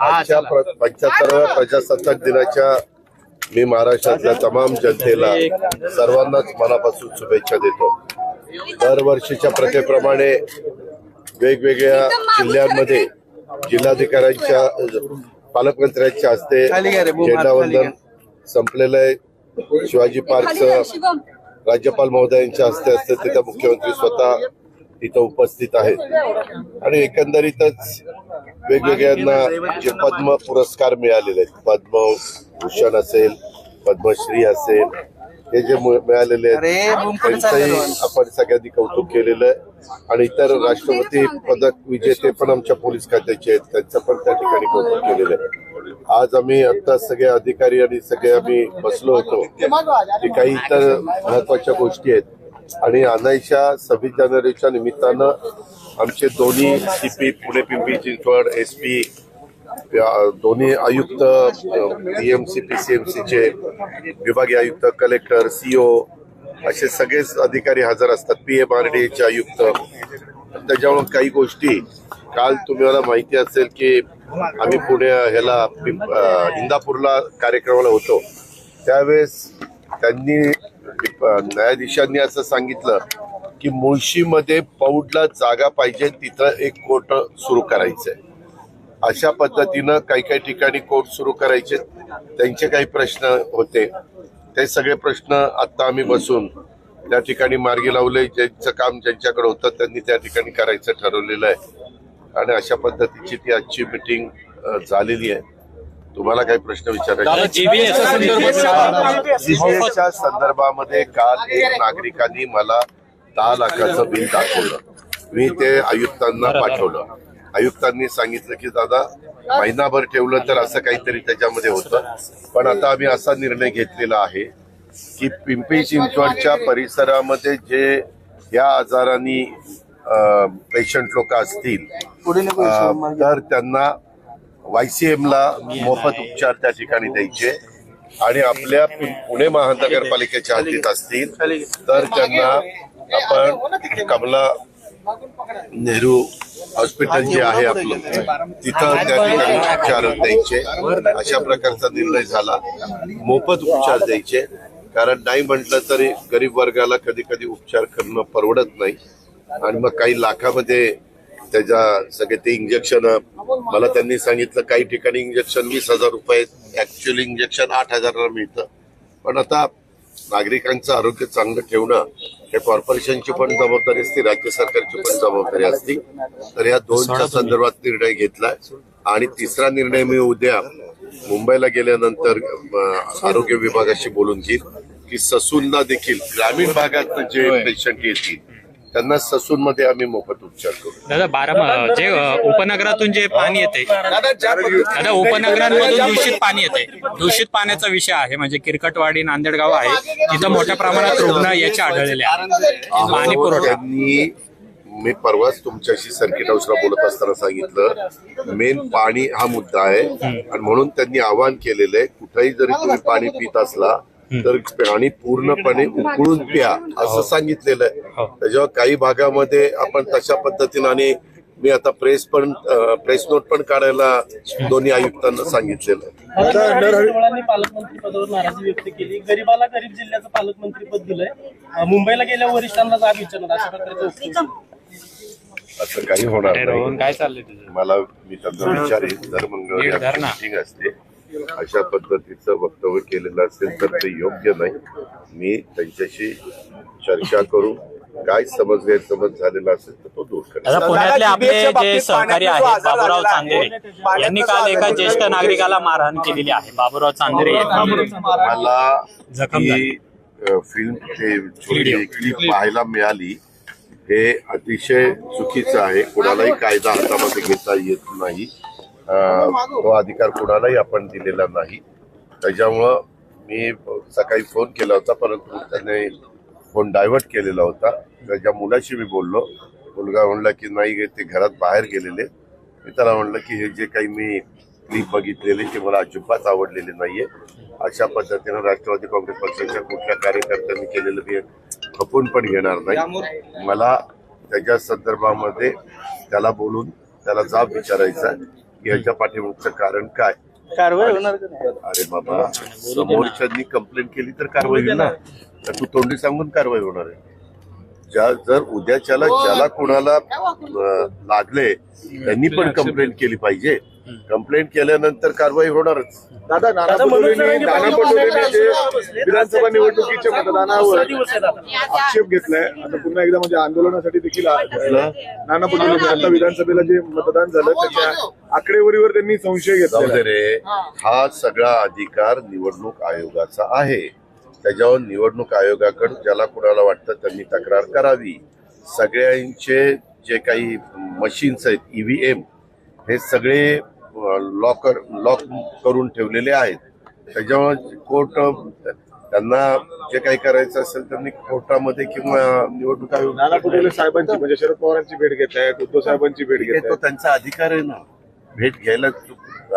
आजच्या पंच्याहत्तराव्या प्रजासत्ताक दिनाच्या मी महाराष्ट्रातल्या तमाम जनतेला सर्वांनाच मनापासून शुभेच्छा देतो. दरवर्षीच्या प्रथेप्रमाणे वेगवेगळ्या जिल्ह्यांमध्ये जिल्हाधिकाऱ्यांच्या पालकमंत्र्यांच्या हस्ते झेंडावंदन संपलेलं आहे. शिवाजी पार्कचं राज्यपाल महोदयांच्या हस्ते असते तिथं मुख्यमंत्री स्वतः इथं उपस्थित आहेत. आणि एकंदरीतच वेगवेगळ्यांना जे पद्म पुरस्कार मिळालेले आहेत. पद्मभूषण असेल पद्मश्री असेल हे जे मु- मिळालेले आहेत त्यांचंही आपण सगळ्यांनी कौतुक केलेलं आहे. आणि इतर राष्ट्रपती पदक विजेते पण आमच्या पोलीस खात्याचे आहेत. त्यांचं पण त्या ठिकाणी कौतुक केलेलं आहे. आज आम्ही आता सगळे अधिकारी आणि सगळे आम्ही बसलो होतो. की काही इतर महत्त्वाच्या गोष्टी आहेत. आणि अनाईच्या सव्वीस जानेवारीच्या निमित्तानं आमचे दोन्ही CP Pune Pimpri Chinchwad S P दोन्ही आयुक्त पीएमसी पीसीएमसीचे विभागीय आयुक्त कलेक्टर सीओ असे सगळेच अधिकारी हजर असतात. पी एम आर डी एचे आयुक्त. त्याच्यामुळे काही गोष्टी काल तुम्हाला माहिती असेल की आम्ही पुणे ह्याला पिंप- इंदापूरला कार्यक्रमाला होतो. त्यावेळेस त्यांनी न्यायाधीशांनी असं सांगितलं की मुळशीमध्ये पौडला जागा पाहिजे तिथं एक कोर्ट सुरू करायचंय. अशा पद्धतीनं काही काही ठिकाणी कोर्ट सुरू करायचे. त्यांचे काही प्रश्न होते. ते सगळे प्रश्न आत्ता आम्ही बसून त्या ठिकाणी मार्गी लावले. ज्यांचं काम ज्यांच्याकडे होतं त्यांनी त्या ठिकाणी करायचं ठरवलेलं आहे. आणि अशा पद्धतीची ती आजची मिटिंग झालेली आहे. तुम्हाला काही प्रश्न विचारायचे जीबीएसच्या संदर्भामध्ये काल एक नागरिकांनी मला दहा लाखाचं बिल दाखवलं. मी ते आयुक्तांना पाठवलं. आयुक्तांनी सांगितलं की दादा महिनाभर ठेवलं तर असं काहीतरी त्याच्यामध्ये होतं. पण आता आम्ही असा निर्णय घेतलेला आहे की पिंपरी चिंचवडच्या परिसरामध्ये जे या आजाराने पेशंट लोक असतील तर त्यांना वायसीएमला मोफत उपचार त्या ठिकाणी द्यायचे. आणि आपल्या पुणे महानगरपालिकेच्या हद्दीत असतील तर त्यांना आपण कमला नेहरू हॉस्पिटल जे आहे आपलं तिथं त्या ठिकाणी उपचार द्यायचे. अशा प्रकारचा निर्णय झाला. मोफत उपचार द्यायचे. कारण नाही म्हटलं तरी गरीब वर्गाला कधी कधी उपचार करणं परवडत नाही. आणि मग काही लाखामध्ये त्याच्या सगळे ते इंजेक्शन मला त्यांनी सांगितलं काही ठिकाणी इंजेक्शन वीस हजार रुपये ऍक्च्युअली इंजेक्शन आठ हजाराला मिळतं. पण आता नागरिकांचं आरोग्य चांगलं ठेवणं हे कॉर्पोरेशनची पण जबाबदारी असते राज्य सरकारची पण जबाबदारी असते. तर या दोनच्या संदर्भात निर्णय घेतलाय. आणि तिसरा निर्णय मी उद्या मुंबईला गेल्यानंतर आरोग्य विभागाशी बोलून घेईल की ससूनला देखील ग्रामीण भागात जे पेशंट येतील त्यांना ससून मध्ये आम्ही मोफत उपचार करू. दादा बारा जे उपनगरातून जे पाणी येते दादा उपनगरांमधून दूषित पाणी येते. दूषित पाण्याचा विषय आहे म्हणजे किरकटवाडी नांदेड गाव आहे. तिथं मोठ्या प्रमाणात रुग्ण याचे आढळलेले आहेत. पाणी पुरवठा. मी परवाच तुमच्याशी सर्किट हाऊसला बोलत असताना सांगितलं मेन पाणी हा मुद्दा आहे. आणि म्हणून त्यांनी आवाहन केलेलं आहे कुठेही जरी तुम्ही पाणी पित असला तर पाणी पूर्णपणे उकळून प्या असं सांगितलेलं आहे. त्याच्यावर काही भागामध्ये आपण तशा पद्धतीनं आणि मी आता प्रेस पण प्रेस नोट पण काढायला दोन्ही आयुक्तांना सांगितलेलं पालकमंत्री पदावर नाराजी व्यक्त केली. गरीबाला गरीब जिल्ह्याचं पालकमंत्री पद दिलंय. मुंबईला गेल्या वरिष्ठांना जाब विचारणार अशा प्रकारचं वक्तव्य. असं काही होणार काय चाललंय तुझं? मला मी त्यांना विचारेन. दर मंगळवारी ना. मीटिंग असते. अशा पद्धतीचं वक्तव्य केलेलं असेल तर ते योग्य नाही. मी त्यांच्याशी चर्चा करू. काय समज गैरसमज झालेला असेल तर तो दूर करेल पुण्यातले आपले जे सहकारी आहेत बाबूराव चांदेरे. यांनी काल एका ज्येष्ठ नागरिकाला मारहाण केलेली आहे बाबूराव चांदेरे मला जखम ही फिल्म क्लिप पाहायला मिळाली. हे अतिशय चुकीचं आहे. कुणालाही कायदा हातामध्ये घेता येत नाही. तो अधिकार कुणालाही आपण दिलेला नाही. त्याच्यामुळं मी सकाळी फोन केला होता परंतु त्याने फोन डायव्हर्ट केलेला होता. त्याच्या मुलाशी मी बोललो. मुलगा म्हणला की नाही ते घरात बाहेर गेलेले. मी त्याला म्हणलं की हे जे काही मी क्लिप बघितलेले ते मला अजिबात आवडलेले नाहीये. अशा पद्धतीनं राष्ट्रवादी काँग्रेस पक्षाच्या कुठल्या कार्यकर्त्यांनी केलेलं मी खपून पण घेणार नाही. मला त्याच्या संदर्भामध्ये त्याला बोलून त्याला जाब विचारायचा याच्या पाठीमागचं कारण काय? कारवाई होणार का नाही? अरे बाबा समोरच्यांनी कंप्लेंट केली तर कारवाई होईल ना? तर तू तोंडी सांगून कारवाई होणार आहे. ज्या जर उद्याच्याला ज्याला कोणाला अं, लागले त्यांनी पण कंप्लेंट केली पाहिजे. कंप्लेंट केल्यानंतर कारवाई होणारच. दादा नाना पटोलेंनी नाना पाटील पटोलेंनी जे. विधानसभा निवडणुकीच्या मतदानावर. आक्षेप घेतलाय. आता पुन्हा एकदा म्हणजे आंदोलनासाठी देखील नाना पटोलेंनी आता विधानसभेला जे मतदान झालं त्याच्या आकडेवारीवर त्यांनी संशय घेतला दे रे. हा. सगळा अधिकार निवडणूक आयोगाचा आहे. त्याच्यावर निवडणूक आयोगाकडे ज्याला कुणाला वाटतं त्यांनी तक्रार करावी. सगळ्यांचे जे काही मशीन्स आहेत E ईव्हीएम हे सगळे लॉकर लॉक करून ठेवलेले आहेत. त्याच्यामुळे कोर्ट त्यांना जे काही करायचं असेल त्यांनी कोर्टामध्ये किंवा निवडणूक नाना पटोले साहेबांची म्हणजे शरद पवारांची भेट घेत आहेत उद्धव साहेबांची भेट घेत तो त्यांचा अधिकार आहे ना. भेट घ्यायला चुक-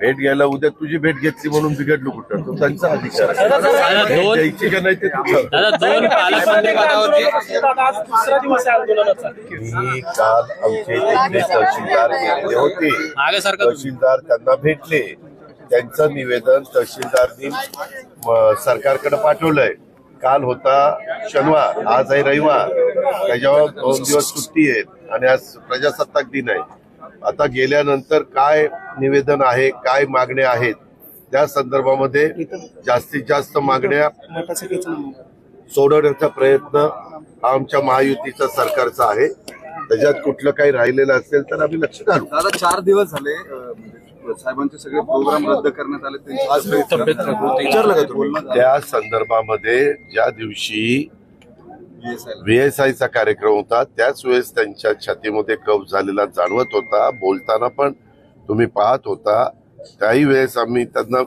भेट घ्यायला उद्या तुझी भेट घेतली म्हणून बिघडलो कुठं? तो त्यांचा अधिकार आहे. भेट द्यायची का नाही ते तुझं. दादा दोन पालकमंत्री पदावरती दादा, आज दुसरा दिवस आहे आंदोलनाचा. मी काल आमचे तहसीलदार गेलेले होते. मागे सारखं तहसीलदार त्यांना भेटले. त्यांचं निवेदन तहसीलदारनी सरकारकडे पाठवलंय. काल होता शनिवार आज आहे रविवार. त्याच्यावर दोन दिवस सुट्टी आहे आणि आज प्रजासत्ताक दिन आहे. आता गेल्यानंतर काय निवेदन आहे काय मागण्या आहेत त्या संदर्भामध्ये जास्तीत जास्त मागण्या सोडवण्याचा प्रयत्न हा आमच्या महायुतीचा सरकारचा आहे. त्याच्यात कुठलं काही राहिलेलं असेल तर आम्ही लक्ष घालू. दादा चार दिवस झाले म्हणजे साहेबांचे सगळे प्रोग्राम रद्द करण्यात आले त्या संदर्भामध्ये ज्या दिवशी व्हीएसआयचा कार्यक्रम होता. त्याच वेळेस त्यांच्या छातीमध्ये कफ झालेला जाणवत होता. बोलताना पण तुम्ही पाहत होता. त्याही वेळेस आम्ही त्यांना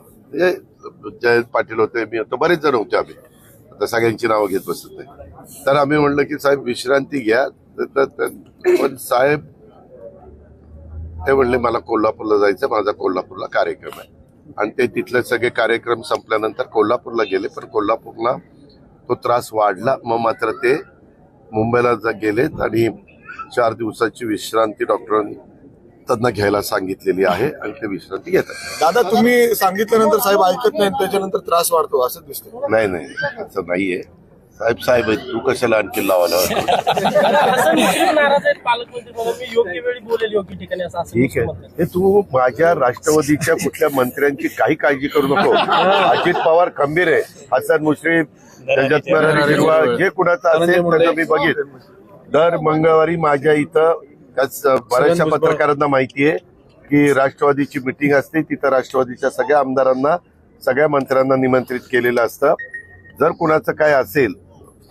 जयंत पाटील होते मी होतो बरेच जण होते आम्ही. आता सगळ्यांची नावं घेत बसत नाही. तर आम्ही म्हणलं की साहेब विश्रांती घ्या. तर- पण साहेब ते म्हणले मला कोल्हापूरला जायचं माझा कोल्हापूरला कार्यक्रम आहे. आणि ते तिथले सगळे कार्यक्रम संपल्यानंतर कोल्हापूरला गेले. पण कोल्हापूरला तो त्रास वाढला. मग मात्र ते मुंबईला गेलेत आणि चार दिवसाची विश्रांती डॉक्टरांनी त्यांना घ्यायला सांगितलेली आहे आणि ते विश्रांती घेतात. दादा तुम्ही सांगितल्यानंतर साहेब ऐकत नाही त्याच्यानंतर त्रास वाढतो असं दिसतं नाही नाही असं नाहीये. साहेब साहेब आहेत तू कशाला आणखी लावायला असं मुस्लिम नाराज आहेत पालकमंत्री म्हणून. मी योग्य वेळी बोलेल योग्य ठिकाणी असं असं ठीक मुस्लिम आहे. हे तू माझ्या राष्ट्रवादीच्या कुठल्या मंत्र्यांची काही काळजी करू नको. अजित पवार खंबीर आहे. हसन मुश्रीफ जगतनारायण हिरवा जे कुणाचं असेल त्याचं मी बघेन. दर मंगळवारी माझ्या इथं त्याच बऱ्याचशा पत्रकारांना माहिती आहे की राष्ट्रवादीची मिटिंग असते. तिथं राष्ट्रवादीच्या सगळ्या आमदारांना सगळ्या मंत्र्यांना निमंत्रित केलेलं असतं. जर कुणाचं काय असेल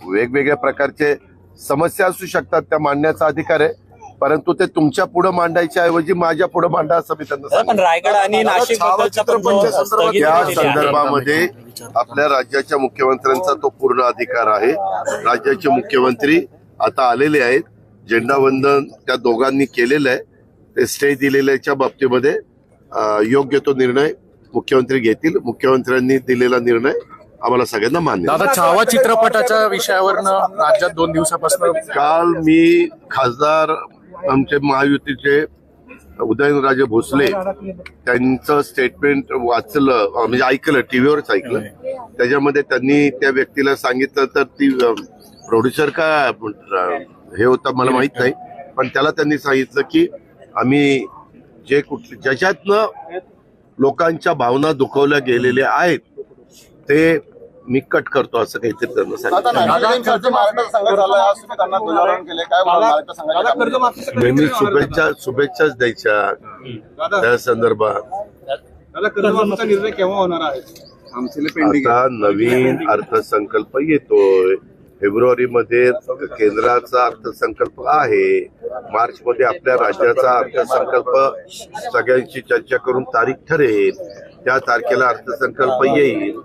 वेगवेगळ्या प्रकारचे समस्या असू शकतात त्या मांडण्याचा अधिकार आहे. परंतु ते तुमच्यापुढे मांडायच्या ऐवजी माझ्या पुढे मांडा असं मी त्यांना. पण रायगड आणि नाशिक आहे. संदर्भामध्ये आपल्या राज्याच्या मुख्यमंत्र्यांचा तो पूर्ण अधिकार आहे. राज्याचे मुख्यमंत्री आता आलेले आहेत. झेंडावंदन त्या दोघांनी केलेलं आहे. ते स्टे दिलेल्याच्या बाबतीमध्ये योग्य तो निर्णय मुख्यमंत्री घेतील. मुख्यमंत्र्यांनी दिलेला निर्णय आम्हाला सगळ्यांना मान्य. दादा छावा चित्रपटाच्या विषयावरनं राज्यात दोन दिवसापासून काल मी खासदार आमचे महायुतीचे उदयनराजे भोसले त्यांचं स्टेटमेंट वाचलं म्हणजे ऐकलं टीव्हीवरच ऐकलं. त्याच्यामध्ये त्यांनी त्या व्यक्तीला सांगितलं तर ती प्रोड्युसर का हे होतं मला माहीत नाही. पण त्याला त्यांनी सांगितलं की आम्ही जे कुठले ज्याच्यातनं लोकांच्या भावना दुखवल्या गेलेल्या आहेत ते मी कट करतो असं काहीतरी त्यांना सांगितलं नेहमी शुभेच्छा शुभेच्छाच द्यायच्या त्या संदर्भात. निर्णय केव्हा होणार आहे? आता नवीन अर्थसंकल्प येतोय. फेब्रुवारी मध्ये केंद्राचा अर्थसंकल्प आहे. मार्च मध्ये आपल्या राज्याचा अर्थसंकल्प सगळ्यांशी चर्चा करून तारीख ठरेल. त्या तारखेला अर्थसंकल्प येईल.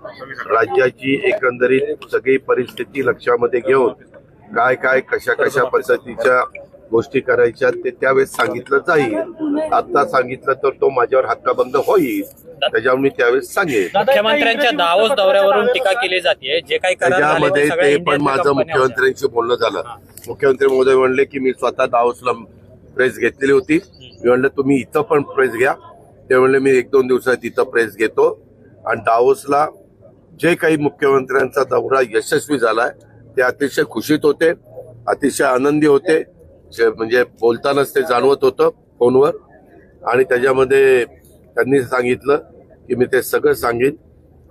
राज्याची एकंदरीत सगळी परिस्थिती लक्षामध्ये घेऊन काय काय कशा कशा पद्धतीच्या गोष्टी करायच्या ते त्यावेळेस सांगितलं जाईल. आता सांगितलं तर तो माझ्यावर हक्काबंद होईल. त्याच्यावर मी त्यावेळेस सांगेन. दादा, मुख्यमंत्र्यांच्या दावोस दौऱ्यावरून टीका केली जाते जे काही त्याच्यामध्ये ते पण माझं. मुख्यमंत्र्यांशी बोलणं झालं. मुख्यमंत्री महोदय म्हणले की मी स्वतः दावोसला प्रेस घेतलेली होती. मी म्हणलं तुम्ही इथं पण प्रेस घ्या. ते म्हणले मी एक दोन दिवसात तिथं प्रेस घेतो. आणि दावोसला जे काही मुख्यमंत्र्यांचा दौरा यशस्वी झालाय ते अतिशय खुशीत होते अतिशय आनंदी होते. म्हणजे बोलतानाच ते जाणवत होतं फोनवर. आणि त्याच्यामध्ये त्यांनी सांगितलं की मी ते सगळं सांगेन.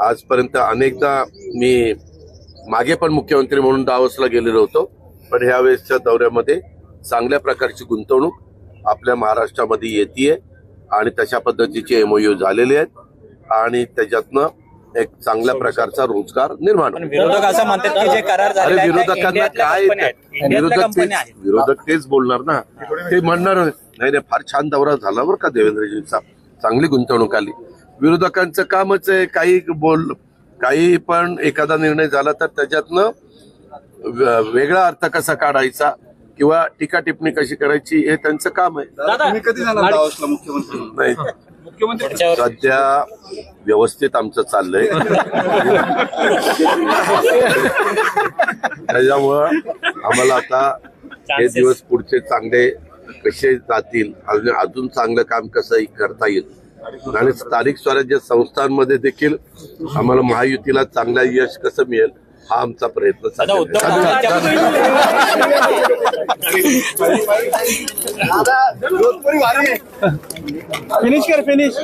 आजपर्यंत अनेकदा मी मागे पण मुख्यमंत्री म्हणून दावसला गेलेलो होतो. पण ह्यावेळेसच्या दौऱ्यामध्ये चांगल्या प्रकारची गुंतवणूक आपल्या महाराष्ट्रामध्ये येते आणि तशा पद्धतीचे एमओयू झालेले आहेत. आणि त्याच्यातनं एक चांगल्या प्रकारचा रोजगार निर्माण पण. विरोधक असं म्हणतात की जे करार अरे आहेत त्या विरोधकांना काय विरोधक तेच विरोधक तेच बोलणार ना. ते म्हणणार नाही नाही फार छान दौरा झाला बरं का देवेंद्रजींचा. चांगली गुंतवणूक आली. विरोधकांचं कामच आहे काही बोल काही पण एखादा निर्णय झाला तर त्याच्यातनं व- वेगळा अर्थ कसा काढायचा? किंवा टीका टिप्पणी कशी करायची हे त्यांचं काम आहे. कधी मुख्यमंत्री? नाही. सध्या व्यवस्थित आमचं चाललंय. त्याच्यामुळं आम्हाला आता हे दिवस पुढचे चांगले कसे जातील अजून अजून चांगलं काम कसं करता येईल. आणि स्थानिक स्वराज्य संस्थांमध्ये देखील आम्हाला महायुतीला चांगला यश कसं मिळेल हा आमचा प्रयत्न फिनिश कर फिनिश